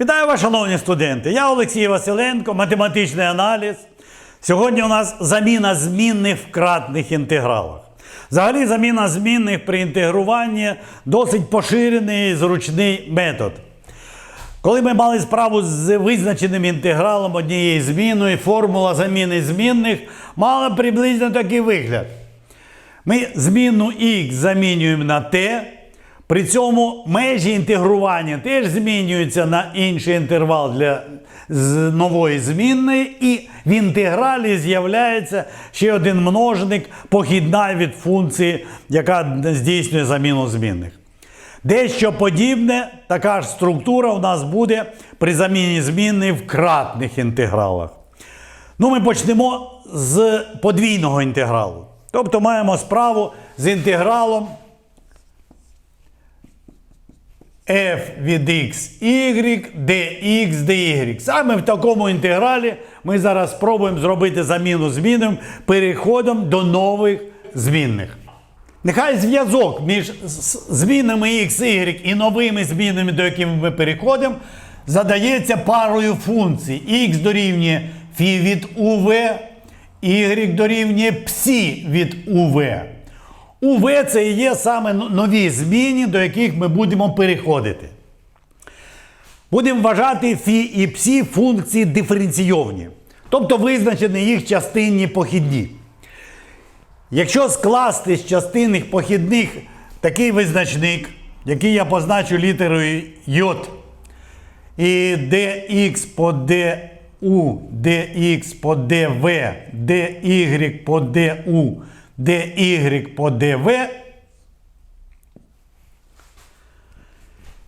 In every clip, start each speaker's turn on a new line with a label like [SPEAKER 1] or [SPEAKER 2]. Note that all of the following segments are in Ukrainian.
[SPEAKER 1] Вітаю вас, шановні студенти! Я Олексій Василенко, математичний аналіз. Сьогодні у нас заміна змінних в кратних інтегралах. Взагалі, заміна змінних при інтегруванні досить поширений і зручний метод. Коли ми мали справу з визначеним інтегралом однієї зміною, формула заміни змінних мала приблизно такий вигляд. Ми змінну х замінюємо на t, при цьому межі інтегрування теж змінюються на інший інтервал для нової змінної, і в інтегралі з'являється ще один множник, похідна від функції, яка здійснює заміну змінних. Дещо подібне, така ж структура у нас буде при заміні змінної в кратних інтегралах. Ну, ми почнемо з подвійного інтегралу. Тобто маємо справу з інтегралом f від x, y, dx, dy. Саме в такому інтегралі ми зараз спробуємо зробити заміну змінним переходом до нових змінних. Нехай зв'язок між змінами x, y і новими змінами, до яких ми переходимо, задається парою функцій. x дорівнює φ від uv, y дорівнює псі від uv. УВ це і є саме нові зміни, до яких ми будемо переходити. Будемо вважати фі і псі функції диференційовні, тобто визначені їх частинні похідні. Якщо скласти з частинних похідних такий визначник, який я позначу літерою J, і dx по du, dx по dv, dy по du, dy по dv,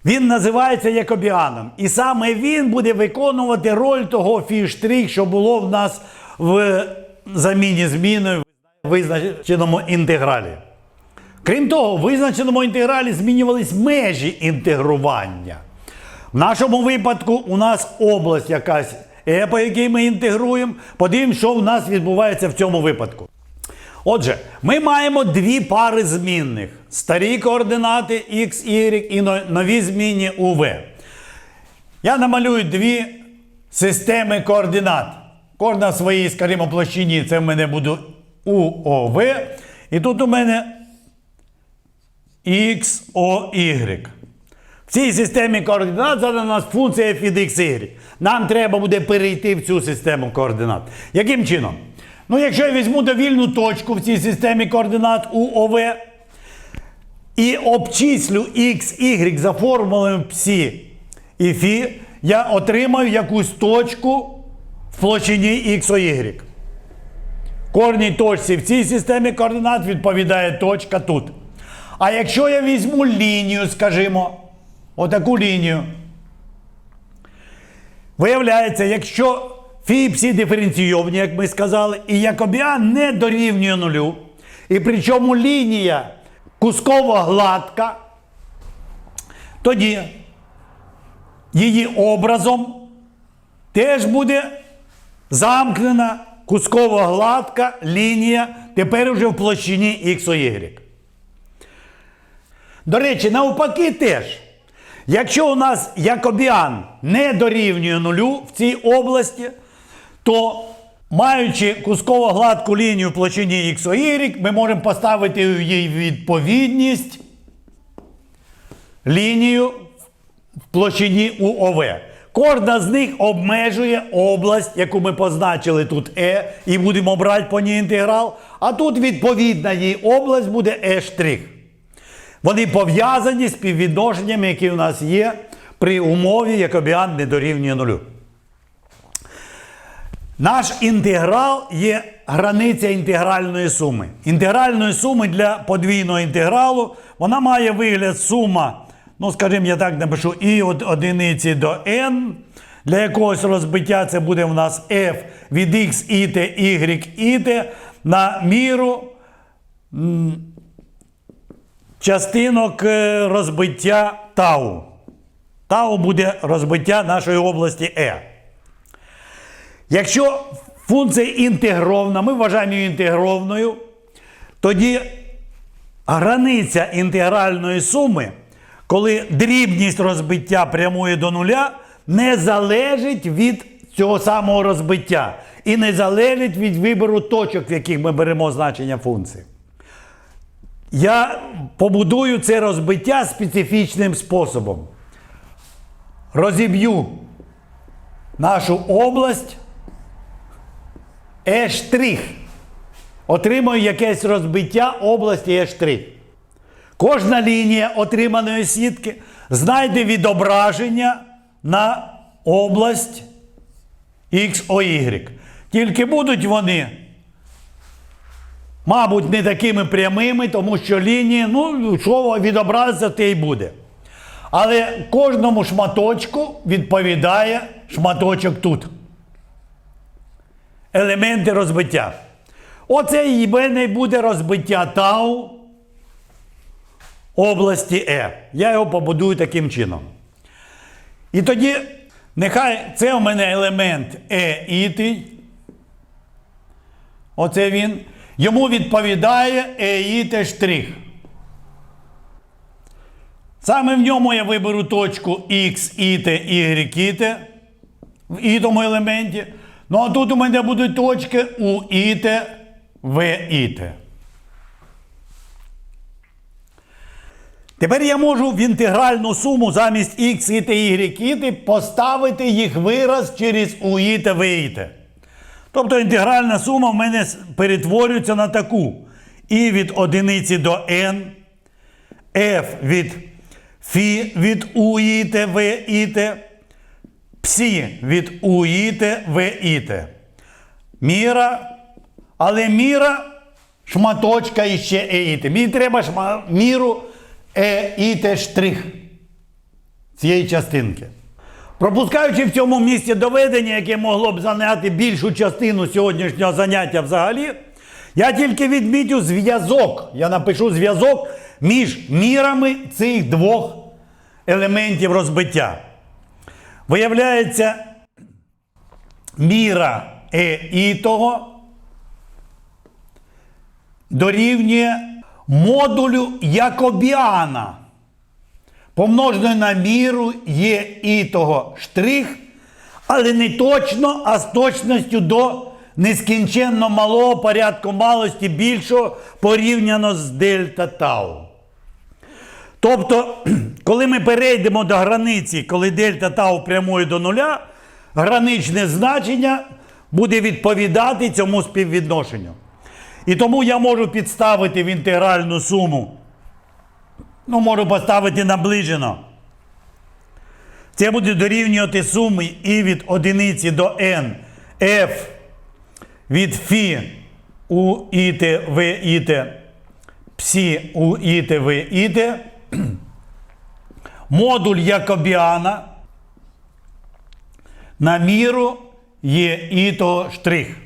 [SPEAKER 1] він називається якобіаном. І саме він буде виконувати роль того фіштрих, що було в нас в заміні зміною в визначеному інтегралі. Крім того, в визначеному інтегралі змінювались межі інтегрування. В нашому випадку у нас область якась е, по якій ми інтегруємо. Подивимось, що в нас відбувається в цьому випадку. Отже, ми маємо дві пари змінних: старі координати x, y і нові змінні uv. Я намалюю дві системи координат. Кожна в своїй, скажімо, площині це в мене буде УОВ. І тут у мене XOY. В цій системі координат задана у нас функція від x. Нам треба буде перейти в цю систему координат. Яким чином? Ну, якщо я візьму довільну точку в цій системі координат УОВ і обчислю x, y за формулами псі і фі, я отримаю якусь точку в площині x, y. Кожній точці в цій системі координат відповідає точка тут. А якщо я візьму лінію, скажімо, отаку лінію, виявляється, якщо фі і псі як ми сказали, і якобіан не дорівнює нулю, і причому лінія кусково гладка, тоді її образом теж буде замкнена кусково гладка лінія тепер уже в площині XY. До речі, навпаки теж. Якщо у нас якобіан не дорівнює нулю в цій області, то маючи кусково гладку лінію площині XY, ми можемо поставити їй відповідність лінію в площині УОВ. Кожна з них обмежує область, яку ми позначили тут Е, і будемо брати по ній інтеграл. А тут відповідна їй область буде Е. Вони пов'язані з співвідношеннями, які у нас є при умові, якобіан не дорівнює нулю. Наш інтеграл є границя інтегральної суми. Інтегральної суми для подвійного інтегралу вона має вигляд сума, ну, скажімо, я так напишу, і від одиниці до n. Для якогось розбиття це буде в нас f від x і t, y і t на міру частинок е, розбиття тау. Тау буде розбиття нашої області Е. Якщо функція інтегрована, ми вважаємо її інтегровною, тоді границя інтегральної суми, коли дрібність розбиття прямує до нуля, не залежить від цього самого розбиття і не залежить від вибору точок, в яких ми беремо значення функції. Я побудую це розбиття специфічним способом. Розіб'ю нашу область Е'. Отримаю якесь розбиття області Е'. Кожна лінія отриманої сітки знайде відображення на область XOY. Тільки будуть вони, мабуть, не такими прямими, тому що лінії, ну, що відобразиться, те й буде. Але кожному шматочку відповідає шматочок тут. Елементи розбиття. Оце і мене буде розбиття тау області Е. Я його побудую таким чином. І тоді, нехай це у мене елемент Е ітий. Оце він. Йому відповідає Е іте штрих. Саме в ньому я виберу точку X, іте, Y, іте в ітому елементі. Ну а тут у мене будуть точки у іте, В іте. Тепер я можу в інтегральну суму замість x і та y іти поставити їх вираз через у і та в іте. Тобто інтегральна сума в мене перетворюється на таку. І від одиниці до n, f від фі від у іте, в іте, псі від у іте, в іте. Міра, але міра шматочка іще е іте. Мені треба шма, міру е іте штрих цієї частинки. Пропускаючи в цьому місці доведення, яке могло б зайняти більшу частину сьогоднішнього заняття взагалі, я тільки відмітю зв'язок. Я напишу зв'язок між мірами цих двох елементів розбиття. Виявляється, міра е ітого дорівнює модулю Якобіана, помноженої на міру є ітого штрих, але не точно, а з точністю до нескінченно малого порядку малості більшого порівняно з дельта тау. Тобто, коли ми перейдемо до границі, коли дельта тау прямує до нуля, граничне значення буде відповідати цьому співвідношенню. І тому я можу підставити в інтегральну суму. Ну, можу поставити наближено. Це буде дорівнювати суми і від одиниці до n f від фі у іте в іте псі у іте в іте модуль Якобіана на міру є іто штрих.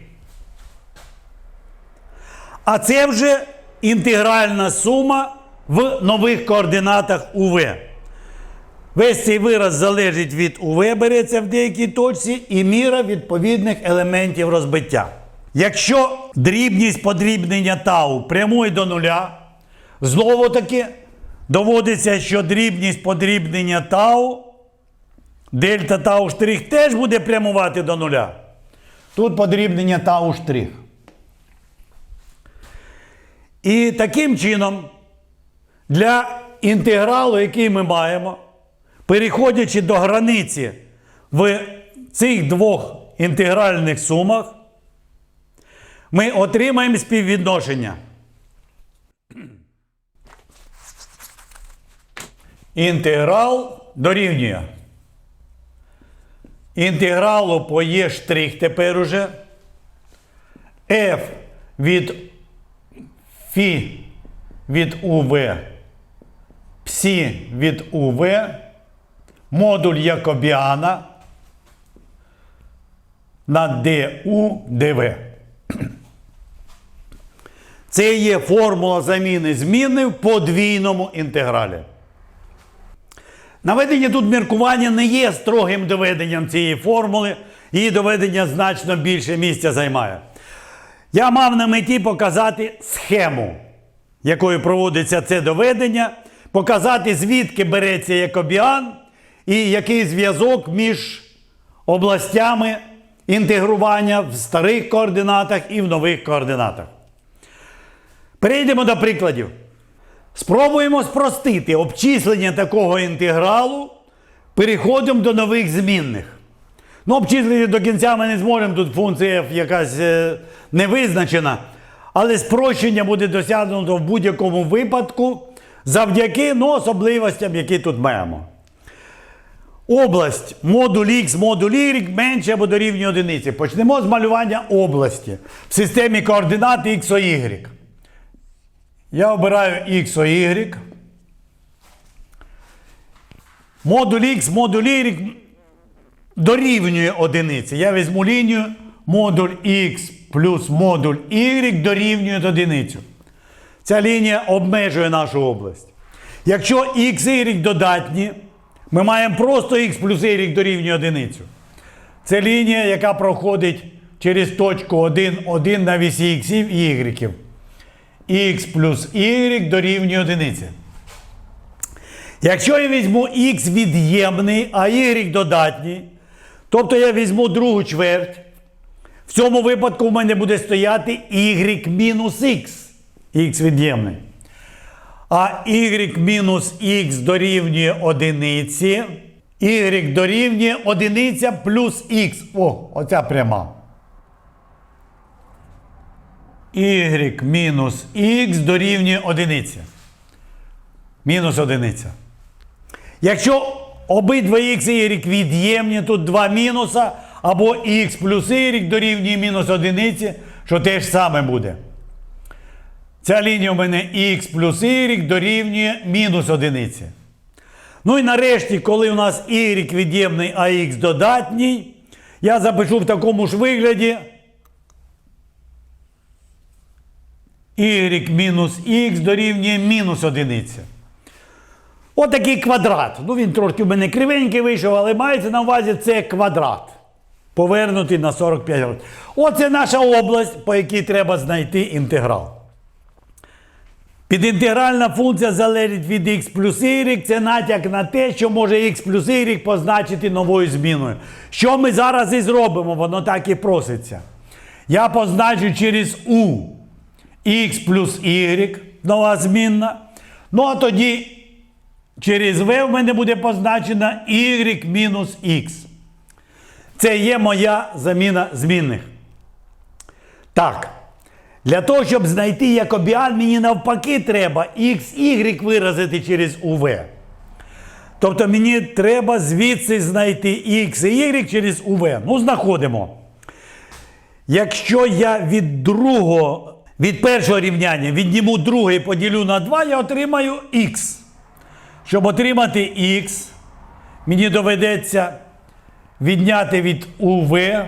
[SPEAKER 1] А це вже інтегральна сума в нових координатах УВ. Весь цей вираз залежить від УВ, береться в деякій точці, і міра відповідних елементів розбиття. Якщо дрібність подрібнення тау прямує до нуля, знову таки доводиться, що дрібність подрібнення тау, дельта тау штрих теж буде прямувати до нуля. Тут подрібнення тау штрих. І таким чином, для інтегралу, який ми маємо, переходячи до границі в цих двох інтегральних сумах, ми отримаємо співвідношення. Інтеграл дорівнює. Інтегралу по Є штрих тепер уже f від Фі від УВ, Псі від УВ, модуль Якобіана на ДУ ДВ. Це є формула заміни зміни в подвійному інтегралі. Наведення тут міркування не є строгим доведенням цієї формули, її доведення значно більше місця займає. Я мав на меті показати схему, якою проводиться це доведення, показати, звідки береться якобіан, і який зв'язок між областями інтегрування в старих координатах і в нових координатах. Перейдемо до прикладів. Спробуємо спростити обчислення такого інтегралу переходом до нових змінних. Ну, обчислити до кінця ми не зможемо, тут функція якась е, не визначена. Але спрощення буде досягнуто в будь-якому випадку завдяки ну, особливостям, які тут маємо. Область модуль X, модуль Y менше або дорівнює одиниці. Почнемо з малювання області в системі координат X, Y. Я обираю X, Y. Модуль X, модуль Y дорівнює одиниці. Я візьму лінію модуль X плюс модуль Y дорівнює одиницю. Ця лінія обмежує нашу область. Якщо X, Y додатні, ми маємо просто X плюс Y дорівнює одиницю. Це лінія, яка проходить через точку 1, 1 на вісі X і Y. X плюс Y дорівнює одиниці. Якщо я візьму X від'ємний, а Y додатній, тобто я візьму другу чверть, в цьому випадку в мене буде стояти Y мінус X. X від'ємний. А Y мінус X дорівнює одиниці. Y дорівнює одиниця плюс X. О, оця пряма. Y мінус X дорівнює одиниця. Мінус одиниця. Якщо обидва X і Y від'ємні, тут два мінуса, або X плюс Y дорівнює мінус одиниці, що теж саме буде. Ця лінія у мене X плюс Y дорівнює мінус одиниці. Ну і нарешті, коли у нас Y від'ємний, а X додатній, я запишу в такому ж вигляді. Y мінус X дорівнює мінус одиниця. Отакий квадрат. Ну він трошки в мене кривенький вийшов, але мається на увазі це квадрат. Повернутий на 45 градусів. Оце наша область, по якій треба знайти інтеграл. Підінтегральна функція залежить від x плюс y. Це натяк на те, що може x плюс y позначити новою зміною. Що ми зараз і зробимо, воно так і проситься. Я позначу через u x плюс y, нова змінна. Ну а тоді через v в мене буде позначена y мінус x. Це є моя заміна змінних. Так. Для того, щоб знайти якобіан, мені навпаки треба x, y виразити через UV. Тобто мені треба звідси знайти x і y через UV. Ну, знаходимо. Якщо я від другого, від першого рівняння відніму друге і поділю на 2, я отримаю x. Щоб отримати x, мені доведеться відняти від UV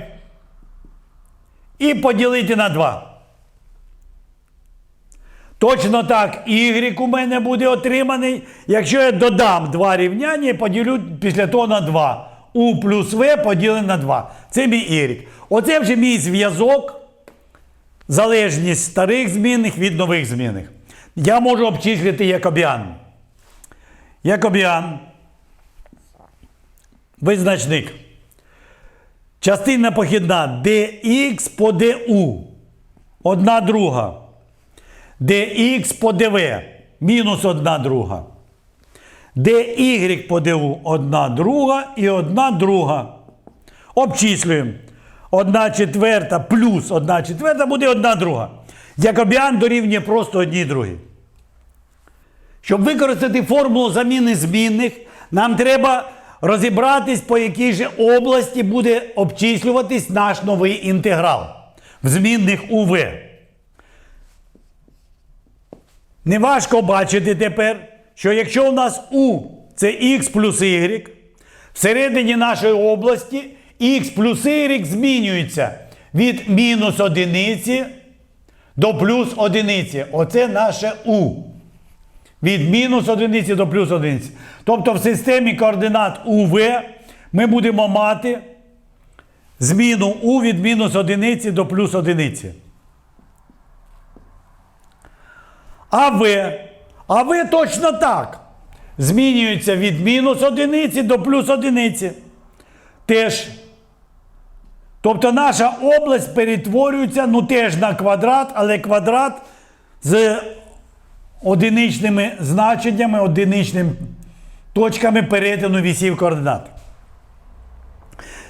[SPEAKER 1] і поділити на 2. Точно так, y у мене буде отриманий, якщо я додам два рівняння і поділю після того на 2. U плюс V поділене на 2. Це мій y. Оце вже мій зв'язок, залежність старих змінних від нових змінних. Я можу обчислити якобіан. Якобіан. Визначник. Частина похідна dx по du. Одна друга dx по dv мінус одна друга. dy по du одна друга і одна друга. Обчислюємо. Одна четверта плюс одна четверта буде одна друга. Якобіан дорівнює просто одній другій. Щоб використати формулу заміни змінних, нам треба розібратись, по якій же області буде обчислюватись наш новий інтеграл в змінних УВ. Неважко бачити тепер, що якщо у нас У це х плюс y, всередині нашої області х плюс y змінюється від мінус одиниці до плюс одиниці. Оце наше У. Від мінус одиниці до плюс одиниці. Тобто в системі координат УВ ми будемо мати зміну У від мінус одиниці до плюс одиниці. А В. А В точно так. змінюється від мінус одиниці до плюс одиниці. Теж. Тобто наша область перетворюється ну теж на квадрат, але квадрат з одиничними значеннями, одиничними точками перетину вісів координат.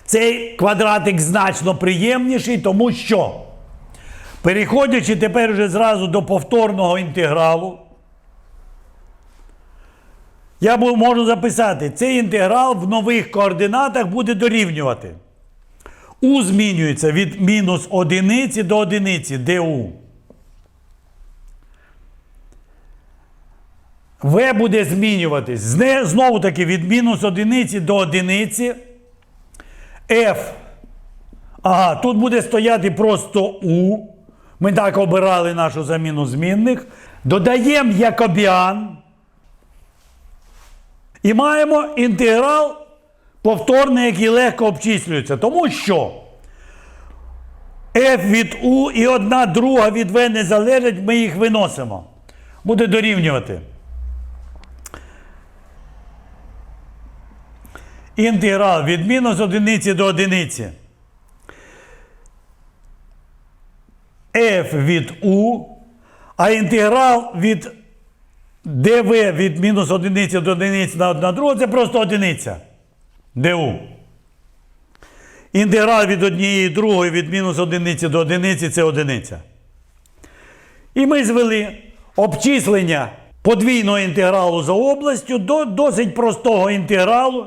[SPEAKER 1] Цей квадратик значно приємніший, тому що, переходячи тепер вже зразу до повторного інтегралу, я можу записати, цей інтеграл в нових координатах буде дорівнювати. У змінюється від мінус одиниці до одиниці ду. В буде змінюватись знову таки від мінус одиниці до одиниці. F. Ага, тут буде стояти просто У. Ми так обирали нашу заміну змінних. Додаємо якобіан. І маємо інтеграл повторний, який легко обчислюється. Тому що f від u і одна друга від v не залежать, ми їх виносимо. Буде дорівнювати. Інтеграл від мінус одиниці до одиниці. f від u, а інтеграл від dv від мінус одиниці до одиниці на одна друга це просто одиниця. Ду. Інтеграл від однієї другої від мінус одиниці до одиниці це одиниця. І ми звели обчислення подвійного інтегралу за областю до досить простого інтегралу,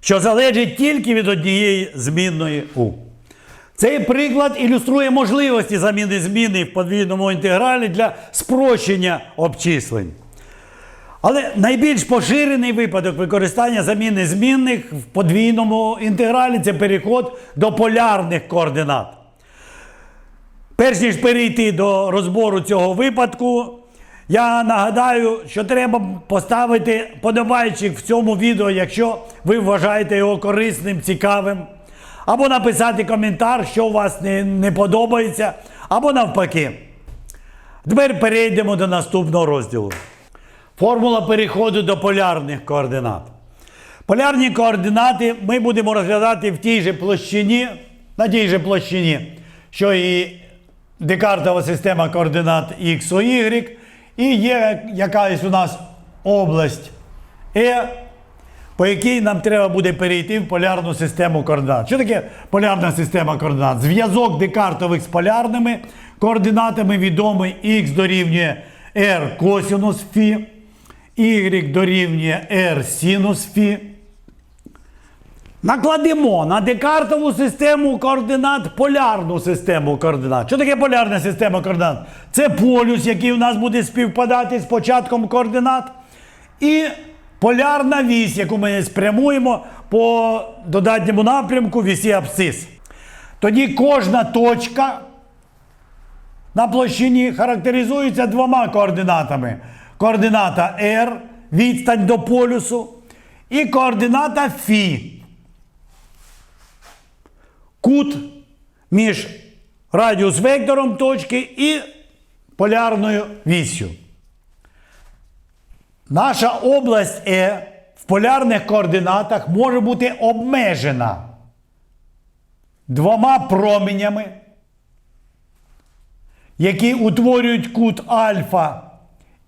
[SPEAKER 1] що залежить тільки від однієї змінної у. Цей приклад ілюструє можливості заміни зміни в подвійному інтегралі для спрощення обчислень. Але найбільш поширений випадок використання заміни змінних в подвійному інтегралі це переход до полярних координат. Перш ніж перейти до розбору цього випадку, я нагадаю, що треба поставити подобайчик в цьому відео, якщо ви вважаєте його корисним, цікавим. Або написати коментар, що у вас не, не подобається, або навпаки. Тепер перейдемо до наступного розділу. Формула переходу до полярних координат. Полярні координати ми будемо розглядати в тій же площині, на тій же площині, що і декартова система координат X, Y, і є якась у нас область E, по якій нам треба буде перейти в полярну систему координат. Що таке полярна система координат? Зв'язок декартових з полярними координатами відомий X дорівнює R косинус Фі, Y дорівнює R синус Фі. Накладемо на декартову систему координат полярну систему координат. Що таке полярна система координат? Це полюс, який у нас буде співпадати з початком координат. І полярна вісь, яку ми спрямуємо по додатньому напрямку вісі абсцис. Тоді кожна точка на площині характеризується двома координатами: координата R, відстань до полюсу, і координата Фі. Кут між радіус вектором точки і полярною віссю. Наша область Е в полярних координатах може бути обмежена двома променями, які утворюють кут альфа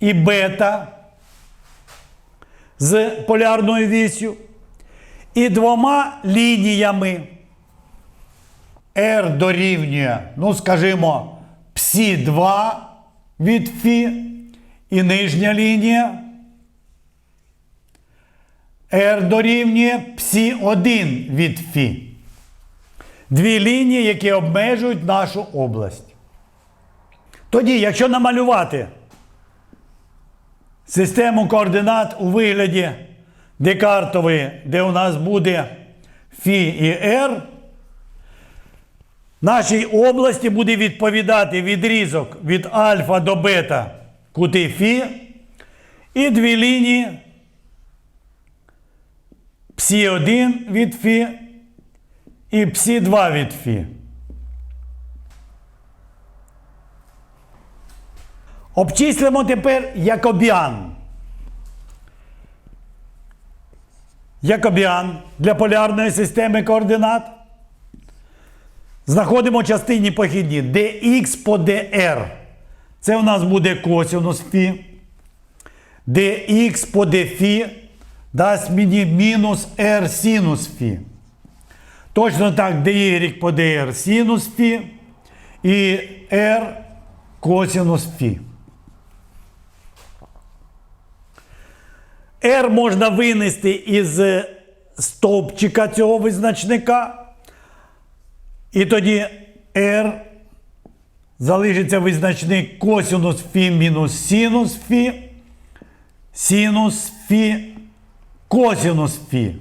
[SPEAKER 1] і бета з полярною вісю, і двома лініями R дорівнює, ну скажімо, псі 2 від Фі і нижня лінія. R дорівнює псі 1 від Фі. Дві лінії, які обмежують нашу область. Тоді, якщо намалювати систему координат у вигляді декартової, де у нас буде Фі і R, нашій області буде відповідати відрізок від альфа до бета кути Фі і дві лінії псі 1 від Фі і псі 2 від Фі. Обчислимо тепер якобіан. Якобіан для полярної системи координат. Знаходимо частині похідні dx по dr. Це у нас буде косинус фі. dx по dφ дасть мені мінус r синус фі. Точно так dy по dr синус фі і r косинус фі. R можна винести із стовпчика цього визначника. І тоді R залишиться визначник косинус фі мінус синус фі, синус фі, косинус фі.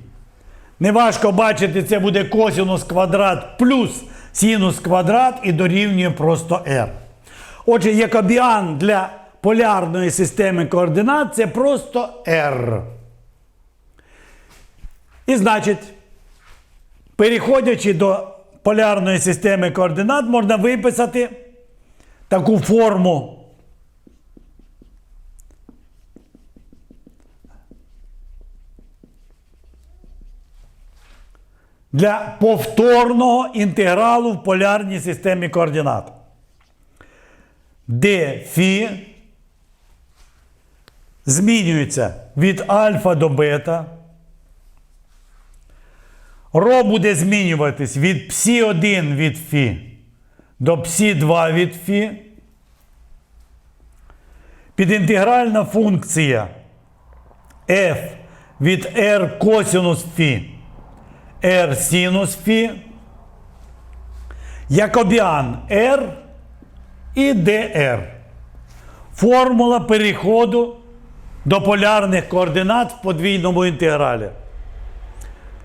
[SPEAKER 1] Неважко бачити, це буде косинус квадрат плюс синус квадрат і дорівнює просто r. Отже, якобіан для полярної системи координат це просто r. І значить, переходячи до полярної системи координат, можна виписати таку форму. Для повторного інтегралу в полярній системі координат. Де фі змінюється від альфа до бета. Ро буде змінюватись від псі1 від фі до псі2 від фі. Підінтегральна функція f від r косинус фі r синус фі. Якобіан r і dr. Формула переходу до полярних координат в подвійному інтегралі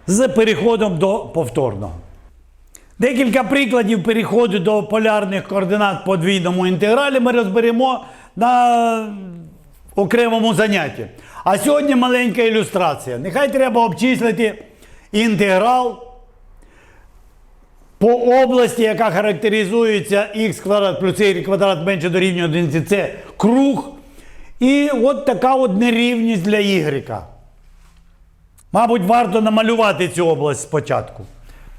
[SPEAKER 1] з переходом до повторного. Декілька прикладів переходу до полярних координат в подвійному інтегралі ми розберемо на окремому занятті. А сьогодні маленька ілюстрація. Нехай треба обчислити інтеграл по області, яка характеризується х квадрат плюс y квадрат менше дорівнює 1, це круг. І от така от нерівність для y. Мабуть, варто намалювати цю область спочатку.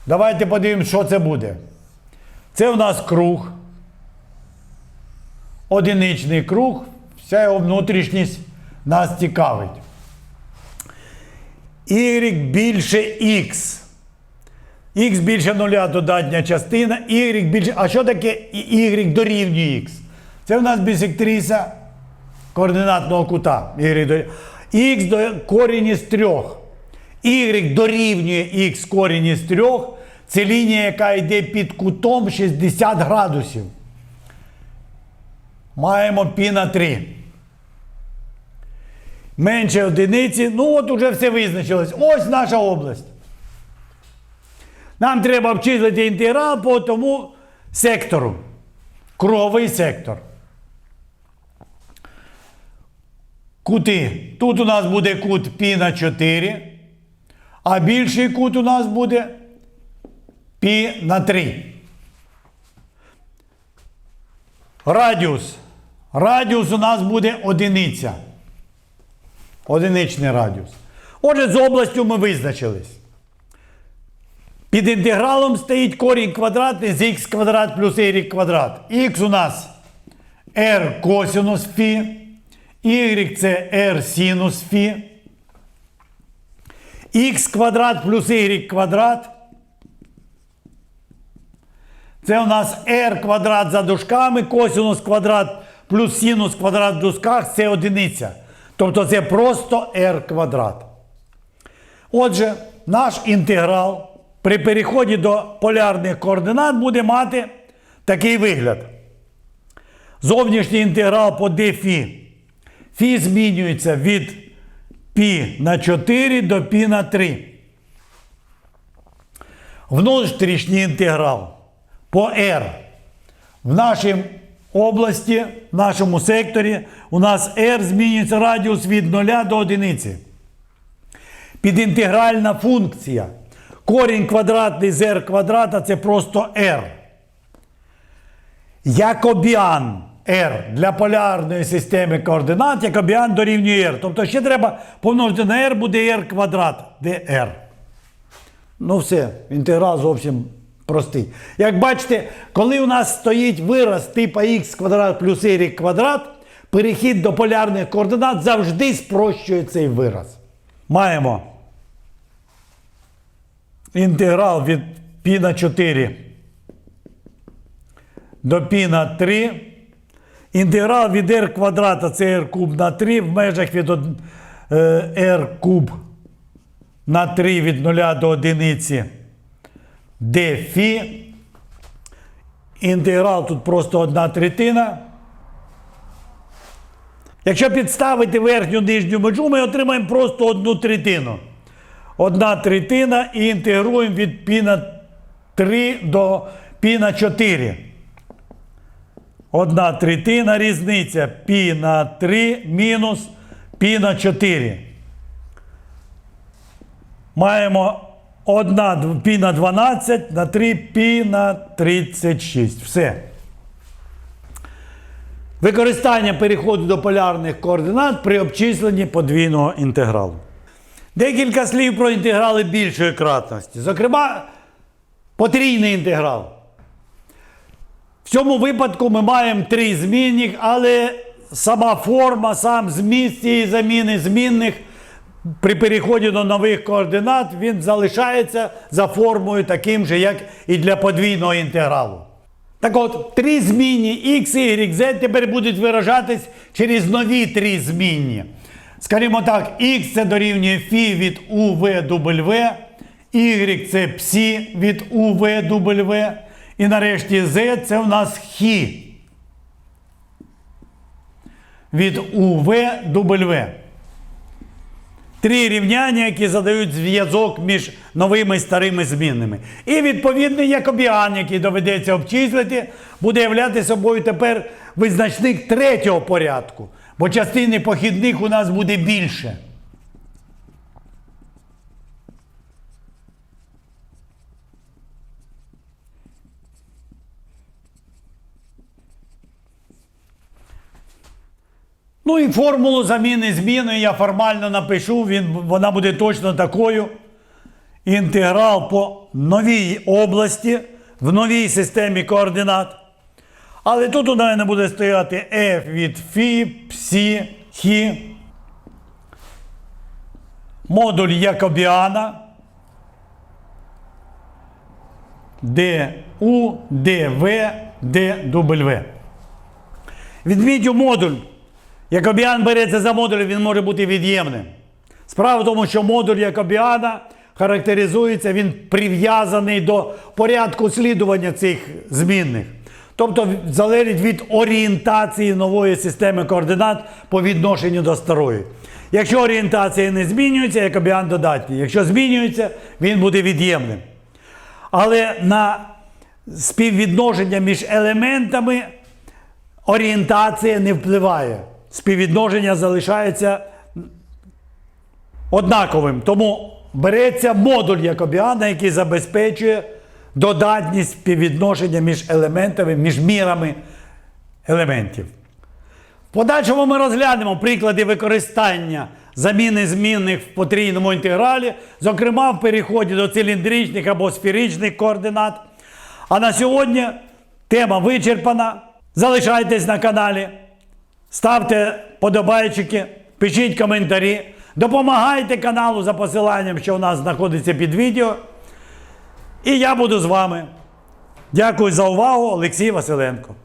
[SPEAKER 1] Давайте подивимось, що це буде. Це у нас круг. Одиничний круг. Вся його внутрішність нас цікавить. Y більше X. Х більше нуля додатня частина, y більше. А що таке y дорівнює х? Це у нас бісектриса координатного кута. Y дорівнює. Х до корінь із трьох. Y дорівнює х корінь із трьох. Це лінія, яка йде під кутом 60 градусів. Маємо π на 3. Менше одиниці. Ну от уже все визначилось. Ось наша область. Нам треба обчислити інтеграл по тому сектору. Круговий сектор. Кути. Тут у нас буде кут π на 4. А більший кут у нас буде π на 3. Радіус. Радіус у нас буде одиниця. Одиничний радіус. Отже, з областю ми визначились. Під інтегралом стоїть корінь квадратний з х квадрат плюс y квадрат. Х у нас r косинус фі, y це r синус фі. Х квадрат плюс y квадрат. Це у нас r квадрат за дужками, косинус квадрат плюс синус квадрат в дужках це одиниця. Тобто це просто r квадрат. Отже, наш інтеграл при переході до полярних координат буде мати такий вигляд. Зовнішній інтеграл по dφ. Фі змінюється від π на 4 до π на 3. Внутрішній інтеграл по r. В нашій області, в нашому секторі у нас r змінюється радіус від 0 до 1. Підінтегральна функція. Корінь квадратний з r квадрата це просто r. Якобіан r для полярної системи координат, якобіан дорівнює r. Тобто ще треба помножити на r, буде r квадрат, де r. Ну все, інтеграл зовсім простий. Як бачите, коли у нас стоїть вираз типа х квадрат плюс y квадрат, перехід до полярних координат завжди спрощує цей вираз. Маємо інтеграл від π на 4 до π на 3. Інтеграл від r квадрата це r куб на 3 в межах від е, r куб на 3 від 0 до 1 де фі. Інтеграл тут просто одна третина. Якщо підставити верхню нижню межу, ми отримаємо просто одну третину. Одна третина і інтегруємо від π на 3 до π на 4. Одна третина різниця пі на 3 мінус пі на 4. Маємо 1 пі на 12 на 3 пі на 36. Все. Використання переходу до полярних координат при обчисленні подвійного інтегралу. Декілька слів про інтеграли більшої кратності. Зокрема, потрійний інтеграл. В цьому випадку ми маємо три змінних, але сама форма, сам зміст цієї заміни змінних при переході до нових координат він залишається за формою таким же, як і для подвійного інтегралу. Так от, три змінні x, y, z тепер будуть виражатись через нові три змінні. Скажімо так, x це дорівнює φ від UVW, y це пс від UVW, і нарешті z це у нас χ від UVW. Три рівняння, які задають зв'язок між новими і старими змінними. І відповідний якобіан, який доведеться обчислити, буде являти собою тепер визначник третього порядку, бо частини похідних у нас буде більше. Ну і формулу заміни зміною я формально напишу, він, вона буде точно такою. Інтеграл по новій області в новій системі координат. Але тут у мене буде стояти f від φ, псі, хі, модуль Якобіана, ДУ, ДВ, ДW. Відмітю модуль. Якобіан береться за модуль, він може бути від'ємним. Справа в тому, що модуль Якобіана характеризується, він прив'язаний до порядку слідування цих змінних. Тобто залежить від орієнтації нової системи координат по відношенню до старої. Якщо орієнтація не змінюється, Якобіан додатній. Якщо змінюється, він буде від'ємним. Але на співвідношення між елементами орієнтація не впливає. Співвідношення залишається однаковим. Тому береться модуль Якобіана, який забезпечує додатність співвідношення між елементами, між мірами елементів. В подальшому ми розглянемо приклади використання заміни змінних в потрійному інтегралі, зокрема в переході до циліндричних або сферичних координат. А на сьогодні тема вичерпана. Залишайтесь на каналі, ставте подобайчики, пишіть коментарі, допомагайте каналу за посиланням, що у нас знаходиться під відео. І я буду з вами. Дякую за увагу, Олексій Василенко.